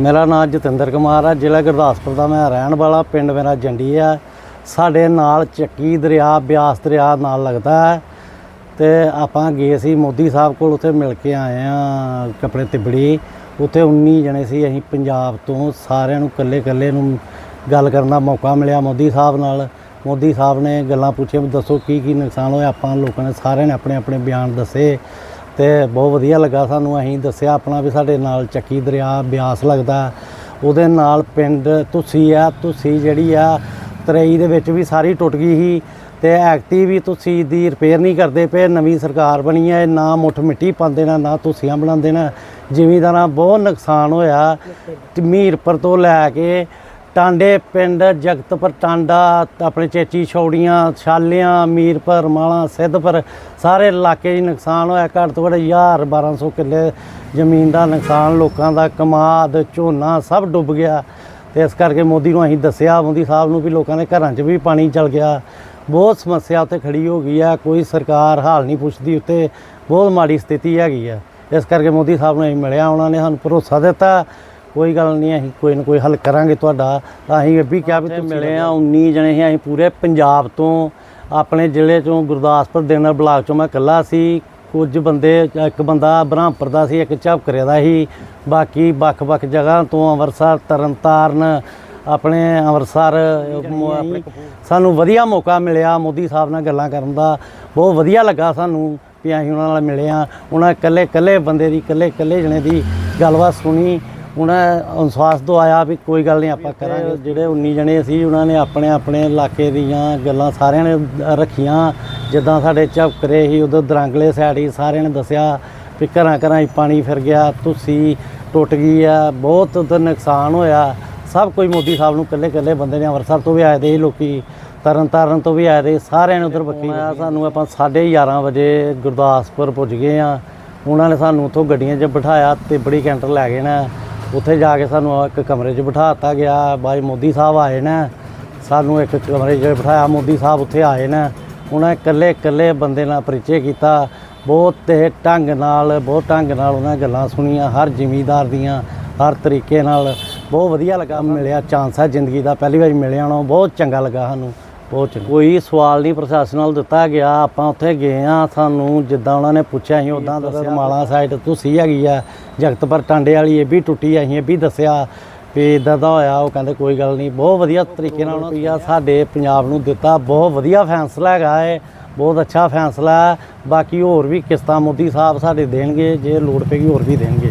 ਮੇਰਾ ਨਾਮ ਜਤਿੰਦਰ ਕੁਮਾਰ ਆ, ਜ਼ਿਲ੍ਹਾ ਗੁਰਦਾਸਪੁਰ ਦਾ ਮੈਂ ਰਹਿਣ ਵਾਲਾ, ਪਿੰਡ ਮੇਰਾ ਜੰਡੀ ਆ। ਸਾਡੇ ਨਾਲ ਚੱਕੀ ਦਰਿਆ, ਬਿਆਸ ਦਰਿਆ ਨਾਲ ਲੱਗਦਾ ਹੈ। ਤੇ ਆਪਾਂ ਗਏ ਸੀ ਮੋਦੀ ਸਾਹਿਬ ਕੋਲ, ਉੱਥੇ ਮਿਲ ਕੇ ਆਏ ਆ ਕੱਪੜੇ ਤਿਬੜੀ। ਉੱਥੇ 19 ਜਣੇ ਸੀ ਅਸੀਂ ਪੰਜਾਬ ਤੋਂ, ਸਾਰਿਆਂ ਨੂੰ ਇਕੱਲੇ ਇਕੱਲੇ ਨੂੰ ਗੱਲ ਕਰਨ ਦਾ ਮੌਕਾ ਮਿਲਿਆ ਮੋਦੀ ਸਾਹਿਬ ਨਾਲ। ਮੋਦੀ ਸਾਹਿਬ ਨੇ ਗੱਲਾਂ ਪੁੱਛੀਆਂ ਵੀ ਦੱਸੋ ਕੀ ਕੀ ਨੁਕਸਾਨ ਹੋਇਆ, ਆਪਾਂ ਲੋਕਾਂ ਨੇ ਸਾਰਿਆਂ ਨੇ ਆਪਣੇ ਆਪਣੇ ਬਿਆਨ ਦੱਸੇ। ਤੇ ਬਹੁਤ ਵਧੀਆ ਲੱਗਾ ਸਾਨੂੰ। ਅਸੀਂ ਦੱਸਿਆ ਆਪਣਾ ਵੀ ਸਾਡੇ ਨਾਲ ਚੱਕੀ ਦਰਿਆ ਬਿਆਸ ਲੱਗਦਾ। ਉਹਦੇ ਨਾਲ ਪਿੰਡ ਤੁਸੀਂ ਆ, ਤੁਸੀਂ ਜਿਹੜੀ ਆ, ਤਰੇਈ ਦੇ ਵਿੱਚ ਵੀ ਸਾਰੀ ਟੁੱਟ ਗਈ ਸੀ ਤੇ ਐਕਟੀ ਵੀ ਤੁਸੀਂ ਦੀ ਰਿਪੇਅਰ ਨਹੀਂ ਕਰਦੇ ਪਏ। ਨਵੀਂ ਸਰਕਾਰ ਬਣੀ ਹੈ ਨਾ ਮੁੱਠ ਮਿੱਟੀ ਪਾਉਂਦੇ ਨਾ ਨਾ ਤੁਸੀਆਂ ਬਣਾਉਂਦੇ ਨਾ। ਜ਼ਿਮੀਂਦਾਰਾਂ ਬਹੁਤ ਨੁਕਸਾਨ ਹੋਇਆ। ਮੀਰਪੁਰ ਤੋਂ ਲੈ ਕੇ ਟਾਂਡੇ ਪਿੰਡ ਜਗਤਪੁਰ ਟਾਂਡਾ, ਆਪਣੇ ਚੇਚੀ ਛੌੜੀਆਂ, ਛਾਲਿਆਂ, ਮੀਰਪੁਰ, ਮਾਲਾ, ਸਿੱਧਪੁਰ, ਸਾਰੇ ਇਲਾਕੇ 'ਚ ਨੁਕਸਾਨ ਹੋਇਆ। ਘੱਟ ਤੋਂ ਘੱਟ 1000 1200 ਕਿੱਲੇ ਜ਼ਮੀਨ ਦਾ ਨੁਕਸਾਨ, ਲੋਕਾਂ ਦਾ ਕਮਾਦ, ਝੋਨਾ ਸਭ ਡੁੱਬ ਗਿਆ। ਤੇ ਇਸ ਕਰਕੇ ਮੋਦੀ ਨੂੰ ਅਸੀਂ ਦੱਸਿਆ, ਮੋਦੀ ਸਾਹਿਬ ਨੂੰ ਵੀ ਲੋਕਾਂ ਦੇ ਘਰਾਂ 'ਚ ਵੀ ਪਾਣੀ ਚਲ ਗਿਆ। ਬਹੁਤ ਸਮੱਸਿਆ ਉੱਤੇ ਖੜੀ ਹੋ ਗਈ ਆ, ਕੋਈ ਸਰਕਾਰ ਹਾਲ ਨਹੀਂ ਪੁੱਛਦੀ ਉੱਤੇ, ਬਹੁਤ ਮਾੜੀ ਸਥਿਤੀ ਹੈਗੀ ਆ। ਇਸ ਕਰਕੇ ਮੋਦੀ ਸਾਹਿਬ ਨੂੰ ਅਸੀਂ ਮਿਲਿਆ, ਉਹਨਾਂ ਨੇ ਸਾਨੂੰ ਭਰੋਸਾ ਦਿੱਤਾ। ਕੋਈ ਗੱਲ ਨਹੀਂ ਅਸੀਂ ਕੋਈ ਨਾ ਕੋਈ ਹੱਲ ਕਰਾਂਗੇ ਤੁਹਾਡਾ। ਤਾਂ ਅਸੀਂ ਵੀ ਕਿਹਾ ਵੀ ਤੁਸੀਂ ਮਿਲੇ ਆ 19 ਜਣੇ ਸੀ ਅਸੀਂ ਪੂਰੇ ਪੰਜਾਬ ਤੋਂ ਆਪਣੇ ਜ਼ਿਲ੍ਹੇ ਚੋਂ ਗੁਰਦਾਸਪੁਰ ਦੇ ਨਾਲ ਬਲਾਕ ਚੋਂ ਮੈਂ ਇਕੱਲਾ ਸੀ। ਕੁਝ ਬੰਦੇ ਇੱਕ ਬੰਦਾ ਬ੍ਰਹਮਪੁਰ ਦਾ ਸੀ ਇੱਕ ਝਾਪਕਰੇ ਦਾ ਸੀ। ਬਾਕੀ ਵੱਖ-ਵੱਖ ਜਗ੍ਹਾ ਤੋਂ ਅੰਮ੍ਰਿਤਸਰ ਤਰਨਤਾਰਨ ਆਪਣੇ ਅੰਮ੍ਰਿਤਸਰ ਸਾਨੂੰ ਵਧੀਆ ਮੌਕਾ ਮਿਲਿਆ ਮੋਦੀ ਸਾਹਿਬ ਨਾਲ ਗੱਲਾਂ ਕਰਨ ਦਾ। ਬਹੁਤ ਵਧੀਆ ਲੱਗਾ ਸਾਨੂੰ ਵੀ ਅਸੀਂ ਉਹਨਾਂ ਨਾਲ ਮਿਲੇ ਆ। ਉਹਨਾਂ ਇਕੱਲੇ ਇਕੱਲੇ ਬੰਦੇ ਦੀ ਇਕੱਲੇ ਇਕੱਲੇ ਜਣੇ ਦੀ ਗੱਲਬਾਤ ਸੁਣੀ। ਉਹਨਾਂ ਅਨੁਸ਼ਵਾਸ ਦਵਾਇਆ ਵੀ ਕੋਈ ਗੱਲ ਨਹੀਂ ਆਪਾਂ ਕਰਾਂਗੇ। ਜਿਹੜੇ 19 ਜਣੇ ਸੀ ਉਹਨਾਂ ਨੇ ਆਪਣੇ ਆਪਣੇ ਇਲਾਕੇ ਦੀਆਂ ਗੱਲਾਂ ਸਾਰਿਆਂ ਨੇ ਰੱਖੀਆਂ। ਜਿੱਦਾਂ ਸਾਡੇ ਝਪਕਰੇ ਸੀ ਉਧਰ ਦਰੰਗਲੇ ਸਾਈਡ ਹੀ ਸਾਰਿਆਂ ਨੇ ਦੱਸਿਆ ਵੀ ਘਰਾਂ ਘਰਾਂ 'ਚ ਪਾਣੀ ਫਿਰ ਗਿਆ ਤੁਸੀਂ ਟੁੱਟ ਗਈ ਆ ਬਹੁਤ ਉਧਰ ਨੁਕਸਾਨ ਹੋਇਆ। ਸਭ ਕੋਈ ਮੋਦੀ ਸਾਹਿਬ ਨੂੰ ਇਕੱਲੇ ਇਕੱਲੇ ਬੰਦੇ ਨੇ ਅੰਮ੍ਰਿਤਸਰ ਤੋਂ ਵੀ ਆਏ ਦੇ ਲੋਕੀ ਤਰਨ ਤਾਰਨ ਤੋਂ ਵੀ ਆਏ ਦੇ ਸਾਰਿਆਂ ਨੇ ਉਧਰ ਬੱਕੀ ਆਇਆ ਸਾਨੂੰ ਆਪਾਂ 11:30 ਵਜੇ ਗੁਰਦਾਸਪੁਰ ਪੁੱਜ ਗਏ ਆ। ਉਹਨਾਂ ਨੇ ਸਾਨੂੰ ਉੱਥੋਂ ਗੱਡੀਆਂ 'ਚ ਬਿਠਾਇਆ ਤੇ ਬੜੀ ਕੈਂਟਰ ਲੈ ਗਏ ਨਾ। ਉੱਥੇ ਜਾ ਕੇ ਸਾਨੂੰ ਇੱਕ ਕਮਰੇ 'ਚ ਬਿਠਾ ਦਿੱਤਾ ਗਿਆ, ਬਾਈ ਮੋਦੀ ਸਾਹਿਬ ਆਏ ਨੇ। ਸਾਨੂੰ ਇੱਕ ਕਮਰੇ 'ਚ ਬਿਠਾਇਆ, ਮੋਦੀ ਸਾਹਿਬ ਉੱਥੇ ਆਏ ਨੇ। ਉਹਨਾਂ ਇਕੱਲੇ ਇਕੱਲੇ ਬੰਦੇ ਨਾਲ ਪਰਿਚੈ ਕੀਤਾ। ਬਹੁਤ ਤੇ ਢੰਗ ਨਾਲ, ਬਹੁਤ ਢੰਗ ਨਾਲ ਉਹਨਾਂ ਗੱਲਾਂ ਸੁਣੀਆਂ, ਹਰ ਜ਼ਿਮੀਦਾਰ ਦੀਆਂ, ਹਰ ਤਰੀਕੇ ਨਾਲ। ਬਹੁਤ ਵਧੀਆ ਲੱਗਾ, ਮਿਲਿਆ ਚਾਂਸ ਹੈ ਜ਼ਿੰਦਗੀ ਦਾ, ਪਹਿਲੀ ਵਾਰੀ ਮਿਲਿਆ ਨਾ, ਬਹੁਤ ਚੰਗਾ ਲੱਗਾ ਸਾਨੂੰ। ਬਹੁਤ ਚੰਗਾ। ਕੋਈ ਸਵਾਲ ਨਹੀਂ ਪ੍ਰਸ਼ਾਸਨ ਨਾਲ ਦਿੱਤਾ ਗਿਆ ਆਪਾਂ ਉੱਥੇ ਗਏ ਆ ਸਾਨੂੰ ਜਿੱਦਾਂ ਉਹਨਾਂ ਨੇ ਪੁੱਛਿਆ ਅਸੀਂ ਉਦਾਂ ਦੱਸਿਆ। ਮਾਲਾ ਸਾਈਡ ਤੁਸੀਂ ਹੈਗੀ ਆ ਜਗਤਪੁਰ ਟਾਂਡੇ ਵਾਲੀ ਇਹ ਵੀ ਟੁੱਟੀ ਅਸੀਂ ਇਹ ਵੀ ਦੱਸਿਆ ਵੀ ਇਦਾਂ ਦਾ ਹੋਇਆ ਉਹ ਕਹਿੰਦੇ ਕੋਈ ਗੱਲ ਨਹੀਂ ਬਹੁਤ ਵਧੀਆ ਤਰੀਕੇ ਨਾਲ ਉਹਨਾਂ ਰੁਪਈਆ ਸਾਡੇ ਪੰਜਾਬ ਨੂੰ ਦਿੱਤਾ ਬਹੁਤ ਵਧੀਆ ਫੈਸਲਾ ਹੈਗਾ ਹੈ ਬਹੁਤ ਅੱਛਾ ਫੈਸਲਾ। ਹੈ ਬਾਕੀ ਹੋਰ ਵੀ ਕਿਸ਼ਤਾਂ ਮੋਦੀ ਸਾਹਿਬ ਸਾਡੇ ਦੇਣਗੇ ਜੇ ਲੋੜ ਪੈਗੀ ਹੋਰ ਵੀ ਦੇਣਗੇ।